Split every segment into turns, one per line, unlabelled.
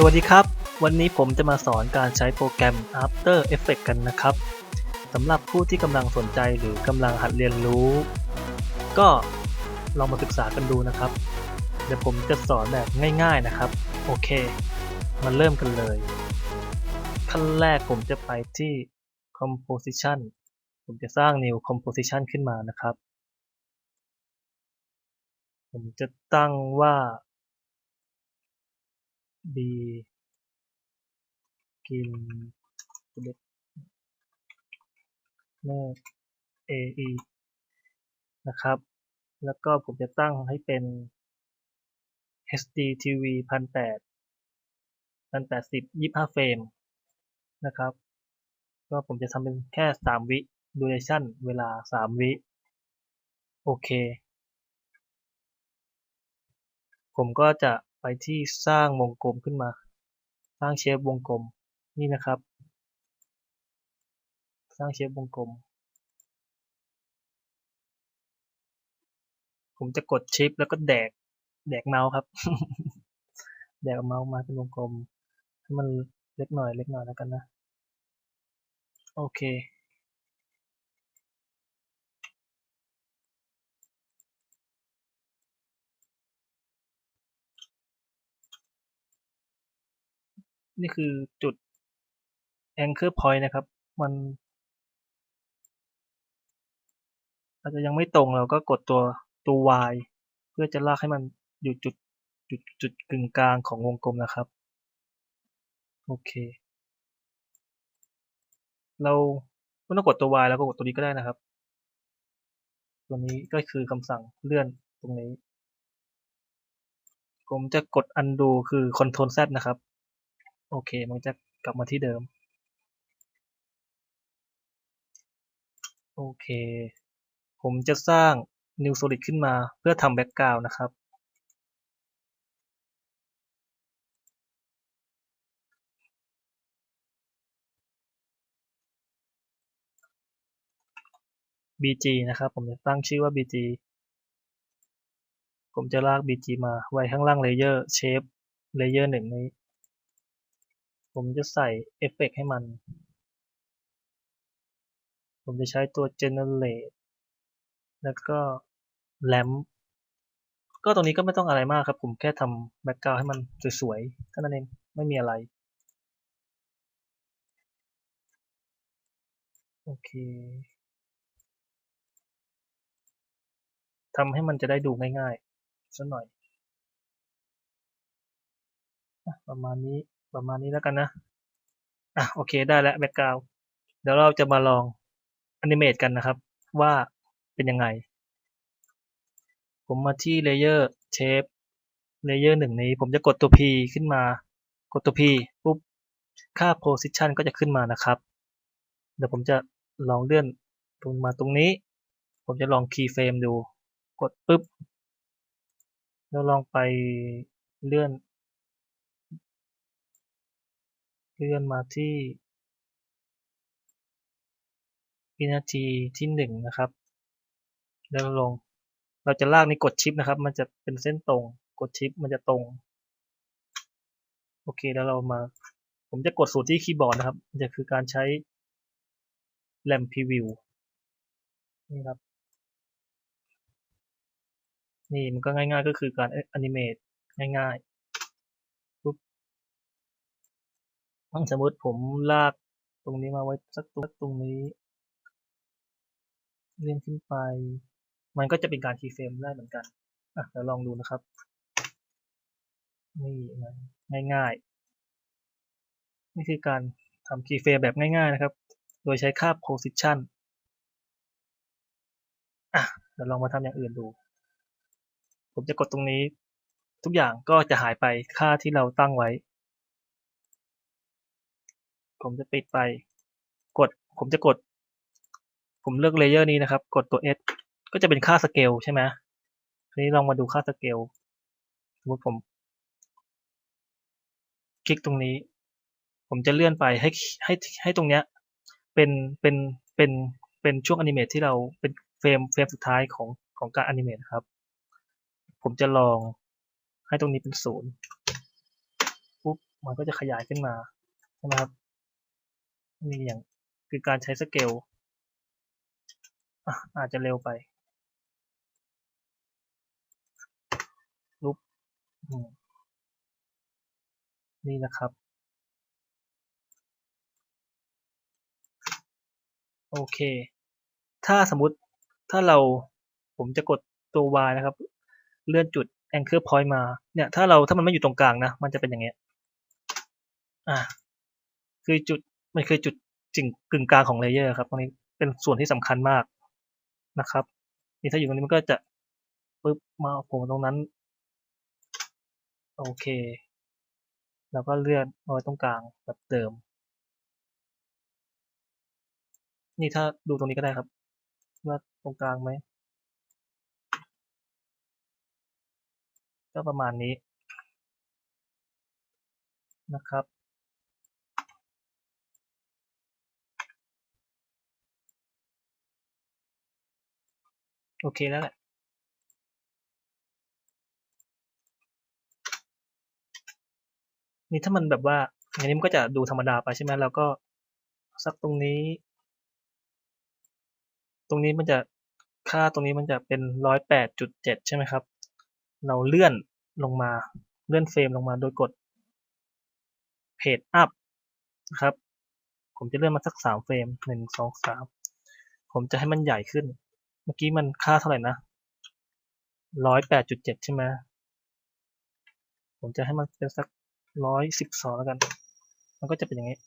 สวัสดีครับ วันนี้ผมจะมาสอนการใช้โปรแกรม After Effects กันนะครับสำหรับผู้ที่กำลังสนใจหรือกำลังหัดเรียนรู้ ก็ลองมาศึกษากันดูนะครับ เดี๋ยวผมจะสอนแบบง่าย ๆนะครับ โอเค มาเริ่มกันเลย ขั้นแรกผมจะไปที่ Composition ผมจะสร้าง New Composition ขึ้นมานะครับ ผมจะตั้งว่า B กินเล็กเนอร์ AE นะครับ แล้วก็ผมจะตั้งให้เป็น HD TV 1008 1080 25 เฟรมนะครับ ก็ผมจะทำเป็นแค่ 3 วิ duration เวลา 3 วิ โอเค ผมก็จะ ไปที่สร้างวงกลมขึ้นมา สร้างเชฟวงกลม นี่นะครับ สร้างเชฟวงกลม ผมจะกดชิปแล้วก็แดก แดกเมาส์ครับ แดกเมาส์มาเป็นวงกลม ให้มันเล็กหน่อยเล็กหน่อยแล้วกันนะ โอเค นี่คือจุด anchor point นะครับ มันอาจจะยังไม่ตรงเราก็กดตัวตัว y เพื่อจะลากให้มันอยู่จุดจุดจุดกึ่งกลางของวงกลมนะครับ โอเค เราไม่ต้องกดตัว y แล้วก็กดตัวนี้ก็ได้นะครับ ตัวนี้ก็คือคำสั่งเลื่อนตรงนี้ ผมจะกด undo คือ control Z นะครับ โอเค มันจะกลับมาที่เดิม โอเค ผมจะสร้าง New Solid ขึ้นมาเพื่อทำแบ็กกราวน์นะครับ bg นะครับ ผมจะตั้งชื่อว่า bg ผมจะลาก bg มาไว้ข้างล่างเลเยอร์เชฟเลเยอร์หนึ่งนี้ ผมจะใส่เอฟเฟกให้มัน ผมจะใช้ตัว generate แล้วก็ lamp ก็ตรงนี้ก็ไม่ต้องอะไรมากครับ ผมแค่ทำแบ็กกราวให้มันสวยๆเท่านั้นเองไม่มีอะไร โอเคทำให้มันจะได้ดูง่ายๆสักหน่อย ประมาณนี้ ประมาณนี้แล้วกันนะ อะโอเคได้แล้วแบ็กกราวเดี๋ยวเราจะมาลองอนิเมตกันนะครับ ว่าเป็นยังไง ผมมาที่เลเยอร์เชฟเลเยอร์หนึ่งนี้ ผมจะกดตัว P ขึ้นมา กดตัว P ปุ๊บ ค่า position ก็จะขึ้นมานะครับ เดี๋ยวผมจะลองเลื่อนตรงมาตรงนี้ ผมจะลอง key frame ดู กดปุ๊บ แล้วลองไปเลื่อน เลื่อนมาที่วินาทีที่หนึ่งนะครับ แล้วลง เราจะลากนี้กดชิปนะครับ มันจะเป็นเส้นตรง กดชิปมันจะตรง โอเค แล้วเรามา ผมจะกดสูตรที่คีย์บอร์ดนะครับ มันจะคือการใช้ RAM preview นี่ครับ นี่มันก็ง่ายๆก็คือการแอนิเมตง่ายๆ สมมติผมลากตรงนี้มาไว้สักตรงตรงนี้ เลื่อนขึ้นไป มันก็จะเป็นการคีย์เฟรมได้เหมือนกันอะเดี๋ยวลองดูนะครับ นี่ง่ายๆนี่คือการทำคีย์เฟรมแบบง่ายๆนะครับ โดยใช้ค่า position อะเดี๋ยวลองมาทำอย่างอื่นดู ผมจะกดตรงนี้ ทุกอย่างก็จะหายไปค่าที่เราตั้งไว้ ผมจะปิดไป กด ผมจะกด ผมเลือกเลเยอร์นี้นะครับ กดตัว S ก็จะเป็นค่าสเกลใช่ไหมทีนี้ลองมาดูค่าสเกลสมมติผม คลิกตรงนี้ ผมจะเลื่อนไปให้ให้ให้ตรงเนี้ย เป็นเป็นเป็นเป็นช่วงอนิเมตที่เราเป็นเฟรมเฟรมสุดท้ายของของการอนิเมตครับ ผมจะลองให้ตรงนี้เป็นศูนย์ปุ๊บมันก็จะขยายขึ้นมาใช่ไหมครับ นี่อย่างคือการใช้สเกลอาจจะเร็วไปรูปนี่นะครับ โอเค ถ้าสมมติถ้าเราผมจะกดตัว y นะครับ เลื่อนจุด anchor point มาเนี่ยถ้าเราถ้ามันไม่อยู่ตรงกลางนะ มันจะเป็นอย่างเงี้ยอ่าคือจุด มันคือจุดจิ่งกึ่งกลางของเลเยอร์ครับตรงนี้เป็นส่วนที่สำคัญมากนะครับนี่ถ้าอยู่ตรงนี้มันก็จะปึ๊บมาโผล่ตรงนั้น โอเค แล้วก็เลื่อนเอาไว้ตรงกลางแบบเดิม นี่ถ้าดูตรงนี้ก็ได้ครับ ว่าตรงกลางไหมก็ประมาณนี้นะครับ โอเคแล้วแหละนี่ถ้ามันแบบว่าอย่างนี้มันก็จะดูธรรมดาไปใช่ไหมแล้วก็สักตรงนี้ ตรงนี้มันจะค่าตรงนี้มันจะเป็นร้อยแปดจุดเจ็ดใช่ไหมครับ เราเลื่อนลงมาเลื่อนเฟรมลงมาโดยกดเพจอัพนะครับ ผมจะเลื่อนมาสักสามเฟรมหนึ่งสองสามผมจะให้มันใหญ่ขึ้น มื่อกี้มันค่าเท่าไหร่นะร้อยแปดจุดเจ็ดใช่ไหมผมจะให้มันเป็นสักร้อยสิบสองแล้วกัน มันก็จะเป็นอย่างนี้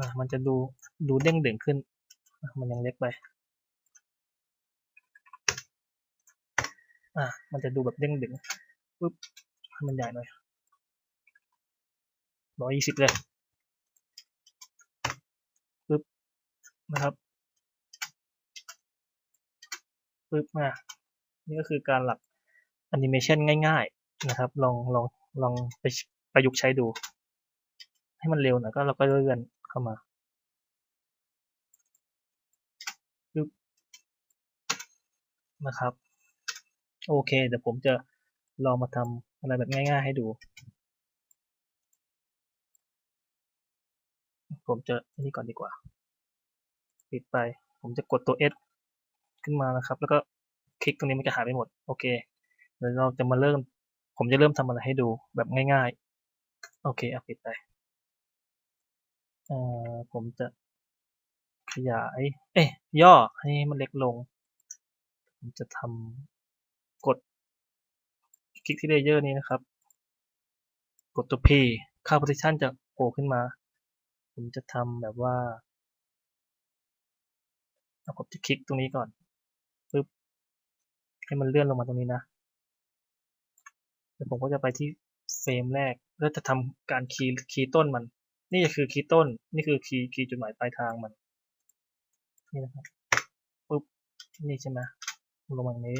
นะมันจะดูดูเด้งเด่งขึ้น มันยังเล็กไป อะ มันจะดูแบบเด้งดึงปุ๊บให้มันใหญ่หน่อยร้อยยี่สิบเลยปุ๊บนะครับ ปุ๊บมานี่ก็คือการหลักแอนิเมชันง่าย ๆนะครับ ลองลองลองไปประยุกต์ใช้ดู ให้มันเร็วหน่อยก็เราก็เลื่อนเข้ามาปุ๊บนะครับ โอเคเดี๋ยวผมจะลองมาทำอะไรแบบง่าย ๆ ให้ดู ผมจะอันนี้ก่อนดีกว่าปิดไป ผมจะกดตัว S ขึ้นมานะครับ แล้วก็คลิกตรงนี้มันจะหายไปหมด โอเคเดี๋ยวเราจะมาเริ่ม ผมจะเริ่มทำอะไรให้ดูแบบง่ายๆ โอเคเอาปิดไปผมจะขยาย เอ๊ะย่อให้มันเล็กลง ผมจะทำกด คลิกที่เลเยอร์นี้นะครับ กดตัว P ค่า position จะโผล่ขึ้นมา ผมจะทำแบบว่าผมจะคลิกตรงนี้ก่อน ให้มันเลื่อนลงมาตรงนี้นะแล้วผมก็จะไปที่เฟรมแรกแล้วจะทำการคีย์คีย์ต้นมัน นี่คือคีย์ต้น นี่คือคีย์คีย์จุดหมายปลายทางมันนี่นะครับปุ๊บนี่ใช่ไหมลงมาอย่างนี้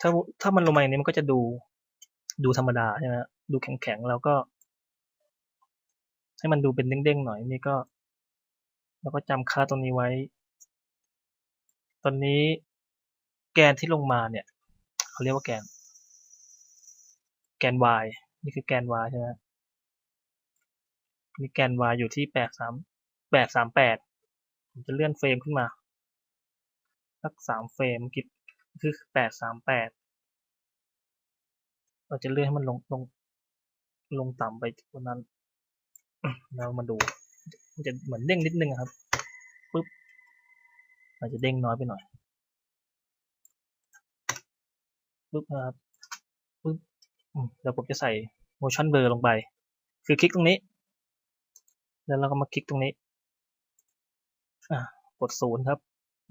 ถ้าถ้ามันลงมาอย่างนี้มันก็จะดูดูธรรมดาใช่ไหมดูแข็งๆแล้วก็ ให้มันดูเป็นเด้งๆหน่อยนี่ก็ แล้วก็จำค่าตรงนี้ไว้ ตอนนี้แกนที่ลงมาเนี่ยเขาเรียกว่าแกน แกน y นี่คือแกน y ใช่ไหมนี่แกน y อยู่ที่แปดสามแปดสามแปดผมจะเลื่อนเฟรมขึ้นมาสักสามเฟรมกิบคือแปดสามแปดเราจะเลื่อนให้มันลงลงลงต่ำไปบนนั้นเรามาดู มันจะเหมือนเด้งนิดนึงครับ อาจจะเด้งน้อยไปหน่อยปุ๊บนะครับปุ๊บเดี๋ยวผมจะใส่ motion blur ลงไป คือคลิกตรงนี้ แล้วเราก็มาคลิกตรงนี้อ่ากดศูนย์ครับ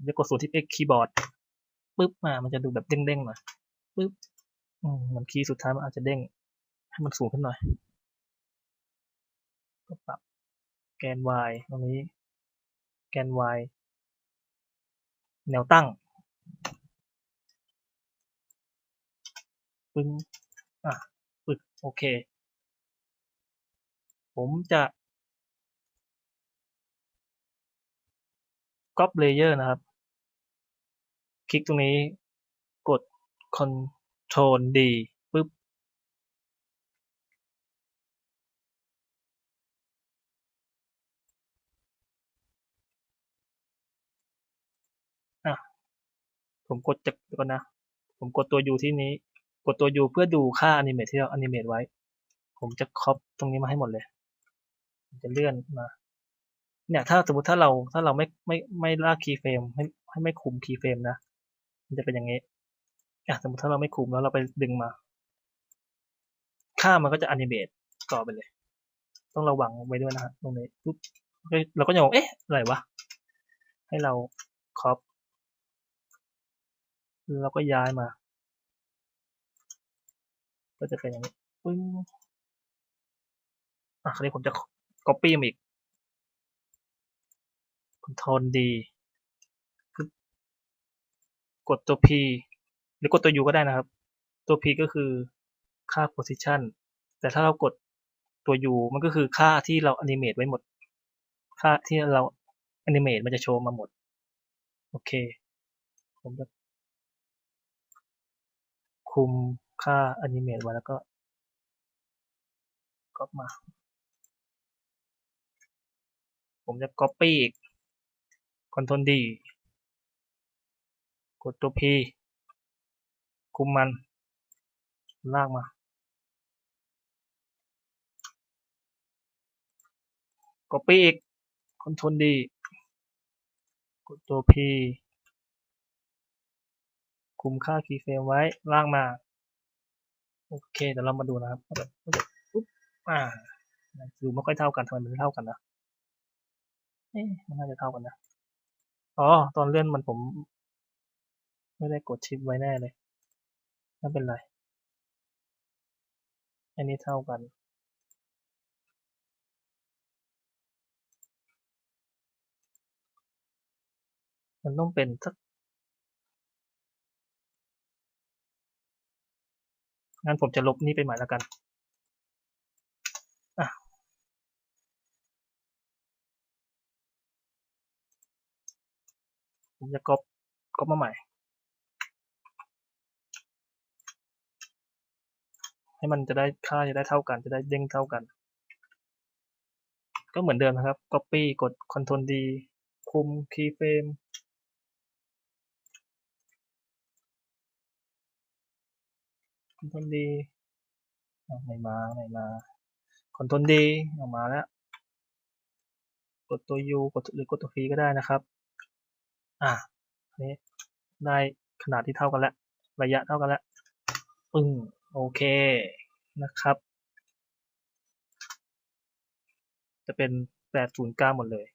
จะกดศูนย์ที่เป็นคีย์บอร์ดปุ๊บมามันจะดูแบบเด้งๆหน่อยปุ๊บอืมเหมือนคีย์สุดท้ายมันอาจจะเด้ง ให้มันสูงขึ้นหน่อย ก็ปรับแกน y ตรงนี้ แกน y แนวตั้งปึ้งอะปึกโอเค ผมจะก๊อปเลเยอร์นะครับ คลิกตรงนี้กด Ctrl D ผมกดจากก่อนนะ ผมกดตัว U ที่นี้ กดตัว U เพื่อดูค่าอนิเมตที่เราอนิเมตไว้ ผมจะครอปตรงนี้มาให้หมดเลยจะเลื่อนมา เนี่ยถ้าสมมติถ้าเราถ้าเราไม่ไม่ไม่ลากคีย์เฟรมให้ให้ไม่คุมคีย์เฟรมนะ มันจะเป็นอย่างนี้อะสมมติถ้าเราไม่คุมแล้วเราไปดึงมา ค่ามันก็จะอนิเมตต่อไปเลย ต้องระวังไว้ด้วยนะฮะตรงนี้ปุ๊บเฮ้ยเราก็ยังงงเอ๊ะ อะไรวะ ให้เราครอป แล้วก็ย้ายมา ก็จะเป็นอย่างนี้ปึ้งอะคราวนี้ผมจะ copy มาอีก Ctrl D กดตัว P หรือกดตัว U ก็ได้นะครับ ตัว P ก็คือค่า position แต่ถ้าเรากดตัว U มันก็คือค่าที่เรา animate ไว้หมด ค่าที่เรา animate มันจะโชว์มาหมด โอเค ผมจะ คุมค่า animate ไว้แล้วก็ก๊อปมา ผมจะ copy อีก Ctrl D กดตัว P คุมมัน ลากมา copy อีก Ctrl D กดตัว P คุมค่า keyframe ไว้ลากมา โอเคเดี๋ยวเรามาดูนะครับแบบปุ๊บอ่าดูไม่ค่อยเท่ากันทำไมมันไม่เท่ากันนะเอ๊ะมันน่าจะเท่ากันนะอ๋อตอนเลื่อนมันผม ไม่ได้กดชิปไว้แน่เลยไม่เป็นไร อันนี้เท่ากันมันต้องเป็นสัก งั้นผมจะลบนี่ไปใหม่แล้วกันผมจะก๊อปก๊อปมาใหม่ ให้มันจะได้ค่าจะได้เท่ากัน จะได้เด้งเท่ากัน ก็เหมือนเดิมนะครับ copy กด Ctrl D คุม keyframe คนทรลดีไม่มาไม่มาคนทรลดีออกมาแล้ว กดตัว U กดหรือกดตัว V ก็ได้นะครับ อะนี้ได้ขนาดที่เท่ากันแล้วระยะเท่ากันแล้วปึ้งโอเคนะครับ จะเป็น809หมดเลย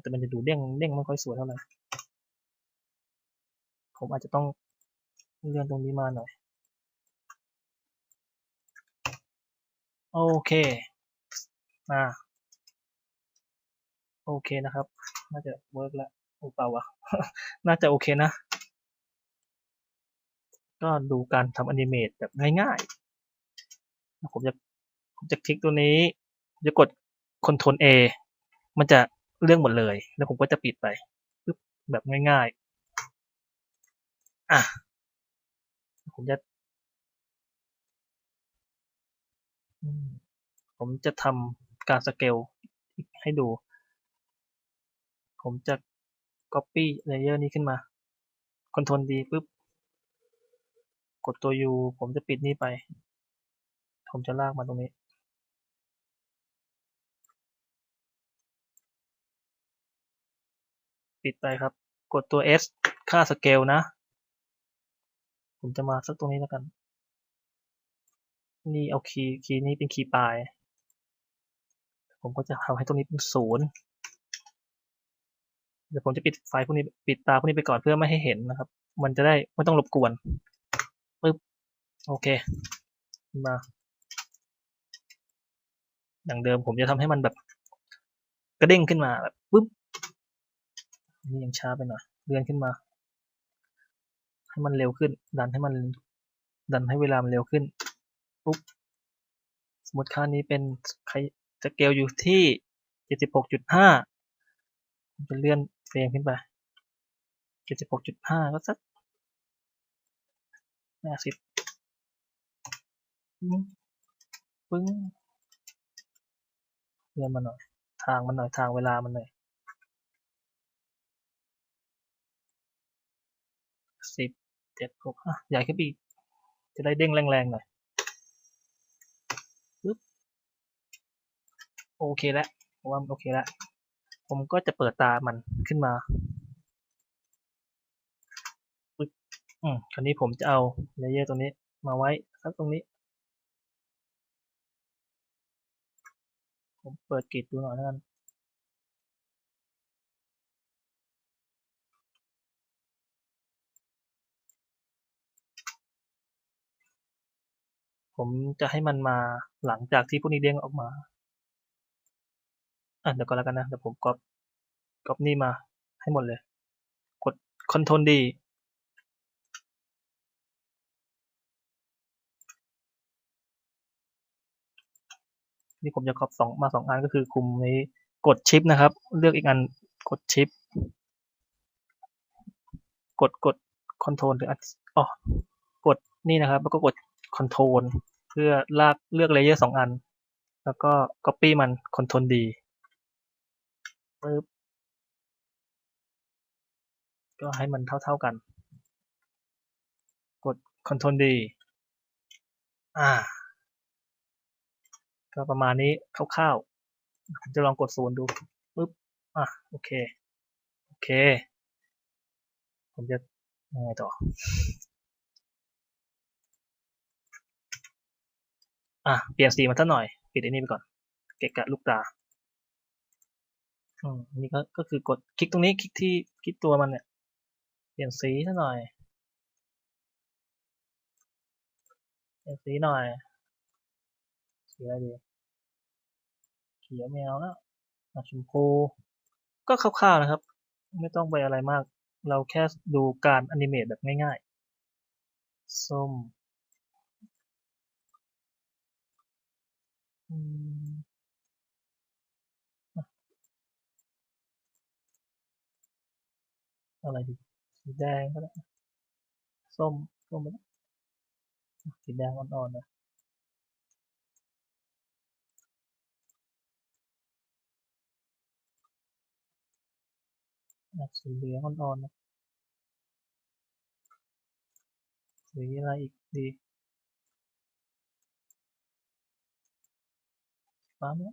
แต่มันจะดูเด้งเด้งไม่ค่อยสวยเท่าไหร่ผมอาจจะต้อง เลื่อนตรงนี้มาหน่อย โอเค อ่า โอเคนะครับ น่าจะเวิร์กแล้วโอเปล่าวะ น่าจะโอเคนะ ก็ดูการทำอนิเมตแบบง่ายๆ ผมจะ ผมจะคลิกตัวนี้จะกด Ctrl A มันจะเรื่องหมดเลย แล้วผมก็จะปิดไปปึ๊บแบบง่ายๆ อะ ผมจะ ผมจะทำการสเกลให้ดู ผมจะ copy layer นี้ขึ้นมา Ctrl D ปุ๊บ กดตัว U ผมจะปิดนี่ไป ผมจะลากมาตรงนี้ปิดไปครับ กดตัว S ค่าสเกลนะ ผมจะมาสักตรงนี้แล้วกัน นี่เอาคีย์คีย์นี้เป็นคีย์ปลาย ผมก็จะทำให้ตรงนี้เป็นศูนย์เดี๋ยวผมจะปิดไฟพวกนี้ปิดตาพวกนี้ไปก่อนเพื่อไม่ให้เห็นนะครับ มันจะได้ไม่ต้องรบกวนปึ๊บโอเค มาอย่างเดิมผมจะทำให้มันแบบ กระเด้งขึ้นมาแบบปึ๊บนี่ยังช้าไปหน่อยเลื่อนขึ้นมา ให้มันเร็วขึ้น ดันให้มันดันให้เวลามันเร็วขึ้นปุ๊บสมมติค่านี้เป็นสเกลอยู่ที่ 76.5ผมจะเลื่อนเฟรมขึ้นไป 76.5 ก็สัก 50 ปึ้งเลื่อนมาหน่อย ทางมันหน่อย ทางเวลามันหน่อย เจ็ดหกอะใหญ่ขึ้นไปอีก จะได้เด้งแรงๆหน่อยปึ๊บโอเคแล้วว่าโอเคแล้วผมก็จะเปิดตามันขึ้นมาปึ๊บอืมคราวนี้ผมจะเอาเลเยอร์ตรงนี้มาไว้สักตรงนี้ ผมเปิดกริดดูหน่อยแล้วกัน ผมจะให้มันมาหลังจากที่พวกนี้เด้งออกมาอะเดี๋ยวก่อนแล้วกันนะเดี๋ยวผมก๊อปก๊อปนี่มาให้หมดเลย กด Ctrl D นี่ผมจะก๊อปสองมาสองอันก็คือคุมนี้กดชิปนะครับ เลือกอีกอันกดชิป กดกด Ctrl หรืออ๋อกดนี่นะครับ แล้วก็กด Ctrl เพื่อลากเลือกเลเยอร์สองอัน แล้วก็ Copy มัน Ctrl D ปึ๊บก็ให้มันเท่า ๆกัน กด Ctrl D อ่า ก็ประมาณนี้คร่าวๆผมจะลองกดศูนย์ดูปึ๊บ อะ โอเค โอเค ผมจะยังไงต่อ อะเปลี่ยนสีมันสักหน่อย ปิดไอ้นี่ไปก่อน เกะกะลูกตาอืมนี่ก็ก็คือกดคลิกตรงนี้คลิกที่คลิกตัวมันเนี่ย เปลี่ยนสีซะหน่อย เปลี่ยนสีหน่อย สีอะไรดีเขียวแมวแล้วชมพูก็คร่าวๆนะครับ ไม่ต้องไปอะไรมาก เราแค่ดูการอนิเมตแบบง่ายๆ ส้ม อะไรดีสีแดงก็ได้ส้มส้มไปแล้สีแดงอ่อนๆนะสีเหลืองอ่อนๆนะสีอะไรอีกดี ฟ้าไหม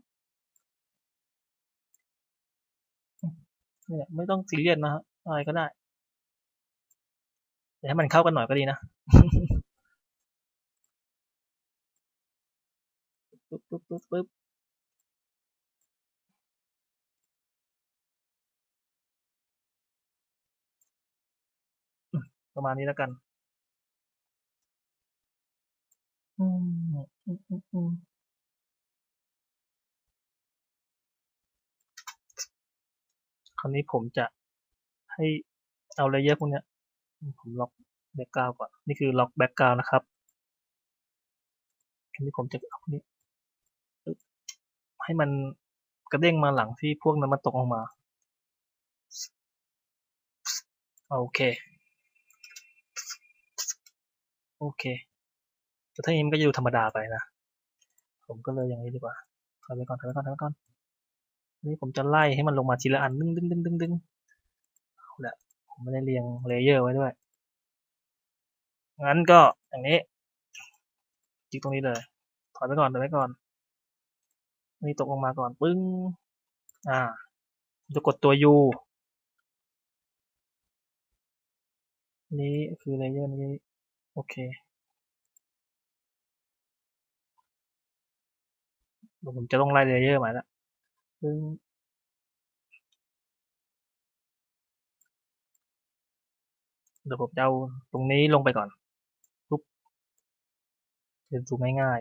นี่แหละไม่ต้องซีเรียสนะฮะอะไรก็ได้แต่ให้มันเข้ากันหน่อยก็ดีนะปึ๊บปึ๊บปึ๊บปึ๊บประมาณนี้แล้วกัน อืมอืมอืมอืม คราวนี้ผมจะให้เอาเลเยอร์พวกนี้ผมล็อกแบ็กกราวก่อน นี่คือล็อกแบ็กกราวนะครับคราวนี้ผมจะเอาพวกนี้ให้มันกระเด้งมาหลังที่พวกนั้นมันตกลงมา โอเค โอเค แต่ถ้าอย่างนี้มันก็จะดูธรรมดาไปนะ ผมก็เลยอย่างนี้ดีกว่าถอยไปก่อนถอยไปก่อนถอยไปก่อน นี่ผมจะไล่ให้มันลงมาทีละอันดึงดึงดึงดึงดึงเอาละผมไม่ได้เรียงเลเยอร์ไว้ด้วย งั้นก็อย่างนี้คลิกตรงนี้เลยถอยไปก่อนถอยไปก่อน นี่ตกลงมาก่อนปึ้ง อ่าจะกดตัว U นี้คือเลเยอร์นี้ โอเคเดี๋ยวผมจะต้องไล่เลเยอร์ใหม่ละ ซึ่งเดี๋ยวผมจะเอาตรงนี้ลงไปก่อนปุ๊บจะดูง่าย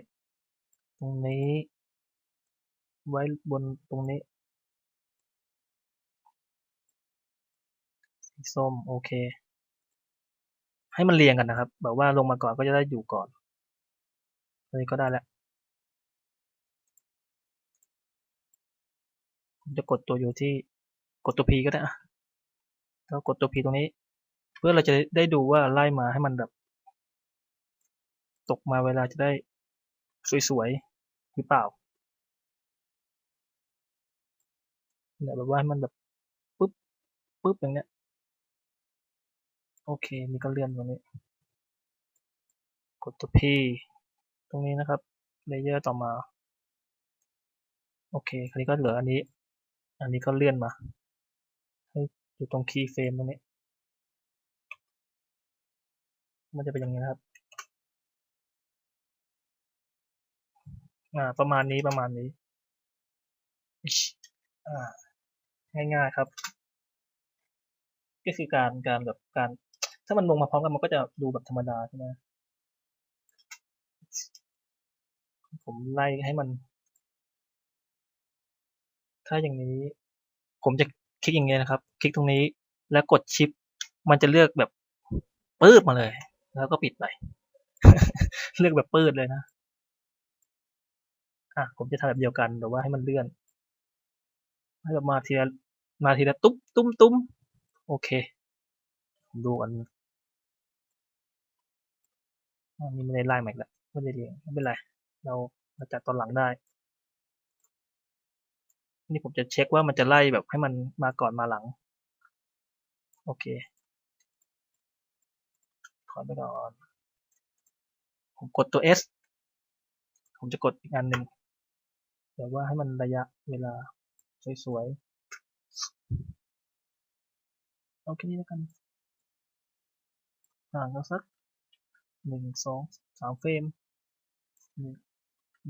ๆ ตรงนี้ ไว้บนตรงนี้สีส้มโอเค ให้มันเรียงกันนะครับ แบบว่าลงมาก่อนก็จะได้อยู่ก่อนเลยก็ได้แล้ว ผมจะกดตัวอยู่ที่กดตัว P ก็ได้แล้วกดตัว P ตรงนี้ เพื่อเราจะได้ดูว่าไล่มาให้มันแบบ ตกมาเวลาจะได้สวยๆหรือเปล่าแบบว่าให้มันแบบปุ๊บปุ๊บอย่างเนี้ยโอเคนี่ก็เลื่อนตรงนี้ กดตัว P ตรงนี้นะครับเลเยอร์ต่อมา โอเค คราวนี้ก็เหลืออันนี้ อันนี้ก็เลื่อนมาให้อยู่ตรงคีย์เฟรมตรงนี้ มันจะเป็นอย่างนี้นะครับอ่าประมาณนี้ประมาณนี้อ่าง่ายๆครับ ก็คือการการแบบการ ถ้ามันลงมาพร้อมกันมันก็จะดูแบบธรรมดาใช่ไหมผมไล่ให้มัน ถ้าอย่างนี้ ผมจะคลิกอย่างเงี้ยนะครับ คลิกตรงนี้แล้วกดชิป มันจะเลือกแบบปื้ดมาเลย แล้วก็ปิดไป เลือกแบบปื้ดเลยนะ อะ ผมจะทำแบบเดียวกันแต่ว่าให้มันเลื่อนให้แบบมาทีละมาทีละตุ๊บตุ้มตุ้มโอเค ผมดูอันอันนี้ไม่ได้ไล่ใหม่แล้วไม่ได้เรียงไม่เป็นไร เรามาจัดตอนหลังได้ นี่ผมจะเช็คว่ามันจะไล่แบบให้มันมาก่อนมาหลัง โอเคถอนไปก่อน ผมกดตัว S ผมจะกดอีกอันหนึ่งแต่ว่าให้มันระยะเวลาสวยๆเอาแค่นี้แล้วกันห่างกันสักหนึ่งสองสามเฟรมหนึ่ง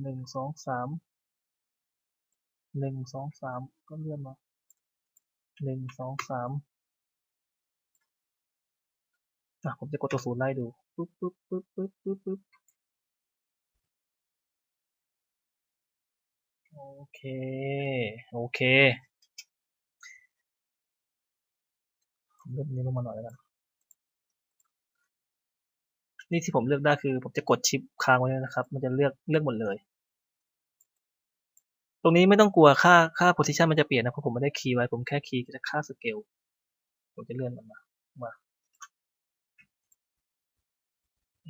หนึ่งสองสาม หนึ่งสองสามก็เลื่อนมาหนึ่งสองสามอะผมจะกดตัวศูนย์ไล่ดูปุ๊บปุ๊บปุ๊บปุ๊บปุ๊บปุ๊บโอเค โอเคผมเลือกนี้ลงมาหน่อยแล้วกันนี่ที่ผมเลือกได้คือผมจะกดชิปค้างไว้นะครับ มันจะเลือกเลือกหมดเลย ตรงนี้ไม่ต้องกลัวค่าค่า position มันจะเปลี่ยนนะเพราะผมไม่ได้คีย์ไว้ผมแค่คีย์จะค่าสเกลผมจะเลื่อนมันมามา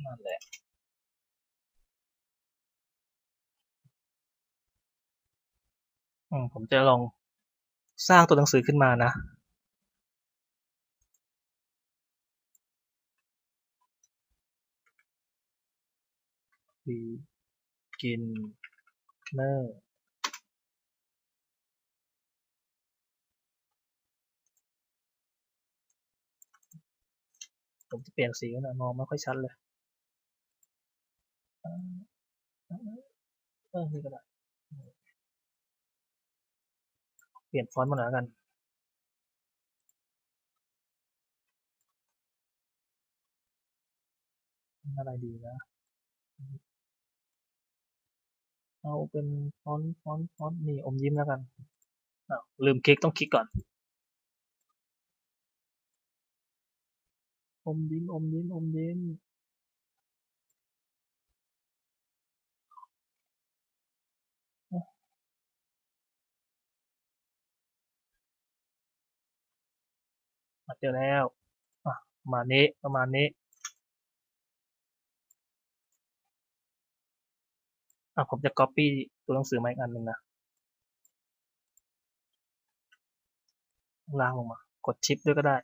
นั่นแหละอืมผมจะลองสร้างตัวหนังสือขึ้นมานะ beginner ผมจะเปลี่ยนสีนะมองไม่ค่อยชัดเลยเออนี่ก็ได้เปลี่ยนฟอนต์มาหน่อยกันอะไรดีนะ เอาเป็นฟอนต์ฟอนต์ฟอนต์นี่อมยิ้มแล้วกันอ้าวลืมคลิกต้องคลิกก่อน อมยิ้มอมยิ้มอมยิ้มมาเจอแล้วประมาณนี้ประมาณนี้อะผมจะ copy ตัวหนังสือมาอีกอันหนึ่งนะล่างลงมา กดชิปด้วยก็ได้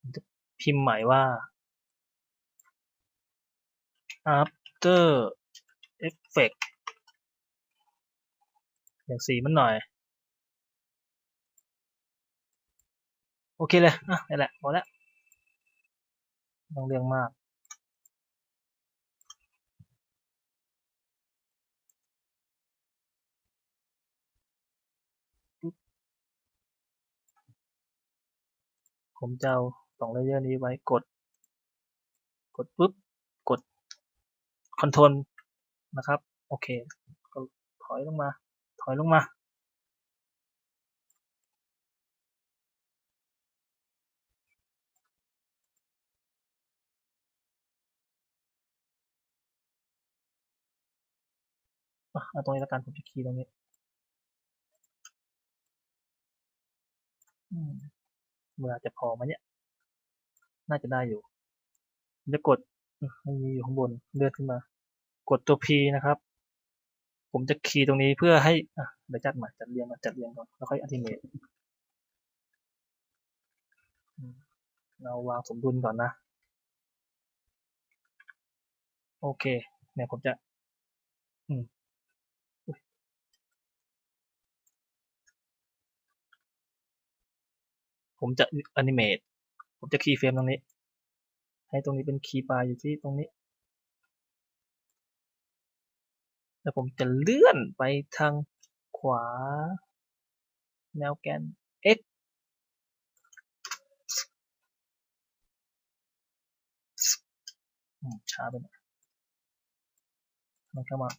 ผมจะ พิมพ์หมายว่า after effect อย่างสีมันหน่อย โอเคเลยอะนี่แหละพอแล้วต้องเรื่องมากผมจะเอา สองเลเยอร์นี้ไว้กด กดปุ๊บ กด Ctrl นะครับ โอเคก็ถอยลงมา ถอยลงมาอะเอาตรงนี้ล้วกันผมจะคีย์ตรงนี้มเมื่อจะพอไหมเนี่ย น่าจะได้อยู่จะกดมันมีอยู่ข้างบนเลื่อนขึ้นมา กดตัว P นะครับ ผมจะคีย์ตรงนี้เพื่อให้อะเดี๋ยวจัดใหม่จัดเรียงมาจัดเรียงก่อนแล้วค่อยอ n ติเมตเราวางสมดุลก่อนนะ โอเค เนี่ยผมจะ อืมผมจะอนิเมต ผมจะคีย์เฟรมตรงนี้ ให้ตรงนี้เป็นคีย์บาร์อยู่ที่ตรงนี้ แล้วผมจะเลื่อนไปทางขวา แนวแกน x อืมช้าไปหน่อยมันเข้ามา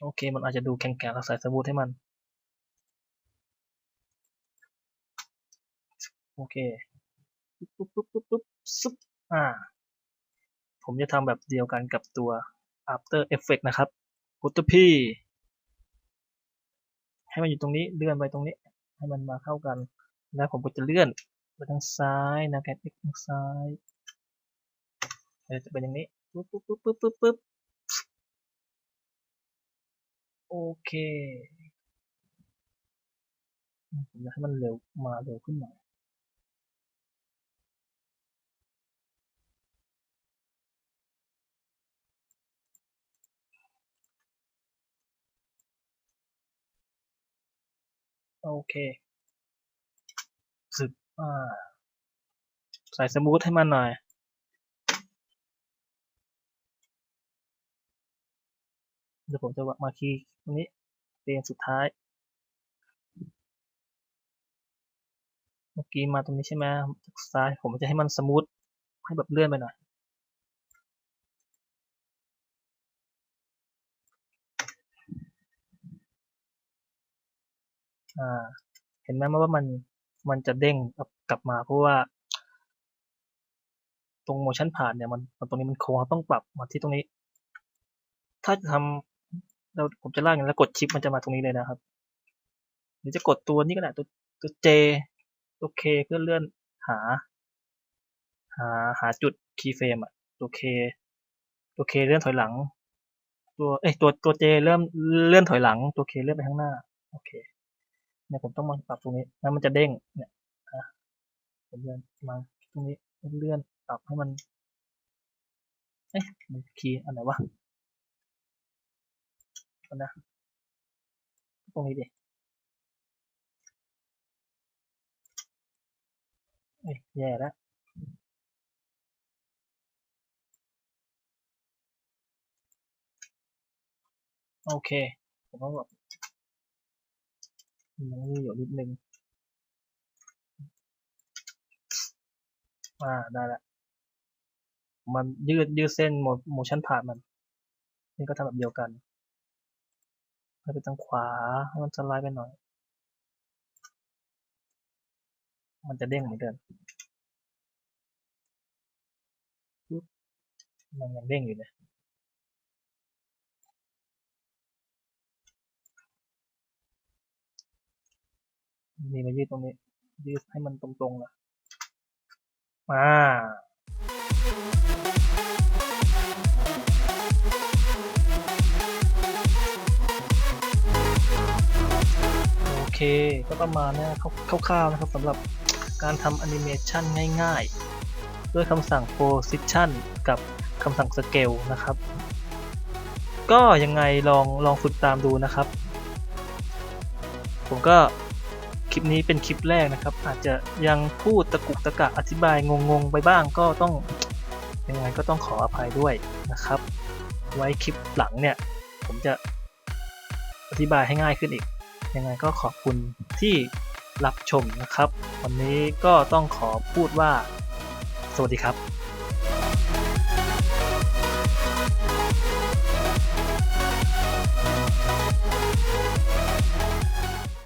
โอเค มันอาจจะดูแข็งแกร่งใส่สมูทให้มัน โอเคปุ๊บปุ๊บปุ๊บปุ๊บซุปอ่า ผมจะทำแบบเดียวกันกับตัว After Effect นะครับพุทธพี่ให้มันอยู่ตรงนี้เลื่อนไปตรงนี้ ให้มันมาเข้ากัน แล้วผมก็จะเลื่อนไปทางซ้ายนะแกน X ทางซ้ายจะเป็นอย่างนี้ปุ๊บปุ๊บปุ๊บปุ๊บปุ๊บปุ๊บโอเคผมอยากให้มันเร็วมาเร็วขึ้นหน่อย โอเคสึกอ่าใส่สมูทให้มันหน่อยเดี๋ยวผมจะมาคีย์ตรงนี้เป็นสุดท้าย เมื่อกี้มาตรงนี้ใช่ไหมซ้ายผมจะให้มันสมูทให้แบบเลื่อนไปหน่อย อ่า เห็นไหมว่ามันมันจะเด้งกลับมาเพราะว่า ตรง motion ผ่านเนี่ยมันตรงนี้มันโค้งต้องปรับมาที่ตรงนี้ ถ้าจะทำเราผมจะลากอย่างนี้แล้วกดชิปมันจะมาตรงนี้เลยนะครับหรือจะกดตัวนี้ก็ได้ตัวตัว J ตัว K เพื่อเลื่อนหา หาหาจุด keyframe อะตัว K ตัว K เลื่อนถอยหลัง ตัวเอ้ยตัวตัว J เริ่มเลื่อนถอยหลัง ตัว K เลื่อนไปข้างหน้าโอเค เนี่ยผมต้องมาปรับตรงนี้แล้วมันจะเด้งเนี่ยผมเลื่อนมาตรงนี้เลื่อนปรับให้มันเอ๊ะมันคีย์อันไหนวะอันนะตรงนี้ดิเอ้ยแย่แล้วโอเค ผมก็แบบ ยังมีอยู่นิดนึงอ่าได้ละมันยืดยืดเส้นโมชั่นผ่านมัน นี่ก็ทำแบบเดียวกันให้ไปทางขวาให้มันสไลด์ไปหน่อย มันจะเด้งเหมือนเดิมมันยังเด้งอยู่เลย นี่มายืดตรงนี้ ยืดให้มันตรงๆนะอ่าโอเค ก็ประมาณนี้คร่าวๆนะครับสำหรับการทำแอนิเมชันง่ายๆ ด้วยคำสั่ง position กับคำสั่ง scale นะครับ ก็ยังไงลองลองฝึกตามดูนะครับ ผมก็ ลิปนี้เป็นคลิปแรกนะครับ อาจจะยังพูดตะกุกตะกะอธิบายงงๆไปบ้างก็ต้องยังไงก็ต้องขออภัยด้วยนะครับ ไว้คลิปหลังเนี่ย ผมจะอธิบายให้ง่ายขึ้นอีก ยังไงก็ขอบคุณที่รับชมนะครับ วันนี้ก็ต้องขอพูดว่า สวัสดีครับ